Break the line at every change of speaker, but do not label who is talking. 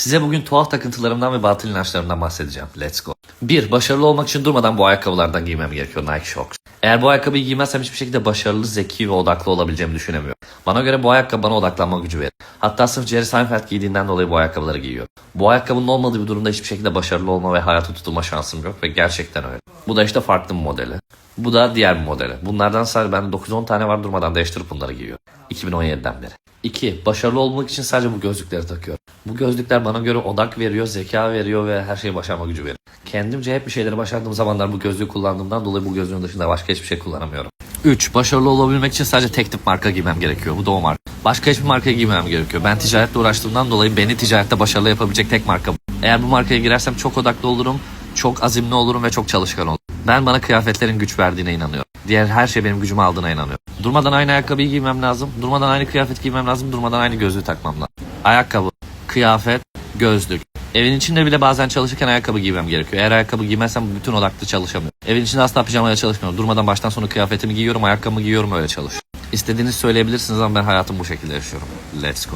Size bugün tuhaf takıntılarımdan ve batıl inançlarımdan bahsedeceğim. Let's go. 1. Başarılı olmak için durmadan bu ayakkabılardan giymem gerekiyor. Nike Shox. Eğer bu ayakkabıyı giymezsem hiçbir şekilde başarılı, zeki ve odaklı olabileceğimi düşünemiyorum. Bana göre bu ayakkabı bana odaklanma gücü verir. Hatta sırf Jerry Seinfeld giydiğinden dolayı bu ayakkabıları giyiyorum. Bu ayakkabının olmadığı bir durumda hiçbir şekilde başarılı olma ve hayata tutulma şansım yok ve gerçekten öyle. Bu da işte farklı bir modeli. Bu da diğer bir modeli. Bunlardan sadece ben 9-10 tane var durmadan değiştirip bunları giyiyorum. 2017'den beri. 2. Başarılı olmak için sadece bu gözlükleri takıyorum. Bu gözlükler bana göre odak veriyor, zeka veriyor ve her şeyi başarma gücü veriyor. Kendimce hep bir şeyleri başardığım zamanlar bu gözlüğü kullandığımdan dolayı bu gözlüğün dışında başka hiçbir şey kullanamıyorum. 3. Başarılı olabilmek için sadece tek tip marka giymem gerekiyor. Bu da o marka. Başka hiçbir markaya giymem gerekiyor. Ben ticaretle uğraştığımdan dolayı beni ticarette başarılı yapabilecek tek marka. Eğer bu markaya girersem çok odaklı olurum, çok azimli olurum ve çok çalışkan olurum. Ben bana kıyafetlerin güç verdiğine inanıyorum. Diğer her şey benim gücümü aldığına inanıyorum. Durmadan aynı ayakkabıyı giymem lazım. Durmadan aynı kıyafet giymem lazım. Durmadan aynı gözlüğü takmam lazım. Ayakkabı, kıyafet, gözlük. Evin içinde bile bazen çalışırken ayakkabı giymem gerekiyor. Eğer ayakkabı giymezsem bütün odaklı çalışamıyorum. Evin içinde asla pijamaya çalışmıyorum. Durmadan baştan sona kıyafetimi giyiyorum, ayakkabımı giyiyorum öyle çalışıyorum. İstediğinizi söyleyebilirsiniz ama ben hayatımı bu şekilde yaşıyorum. Let's go.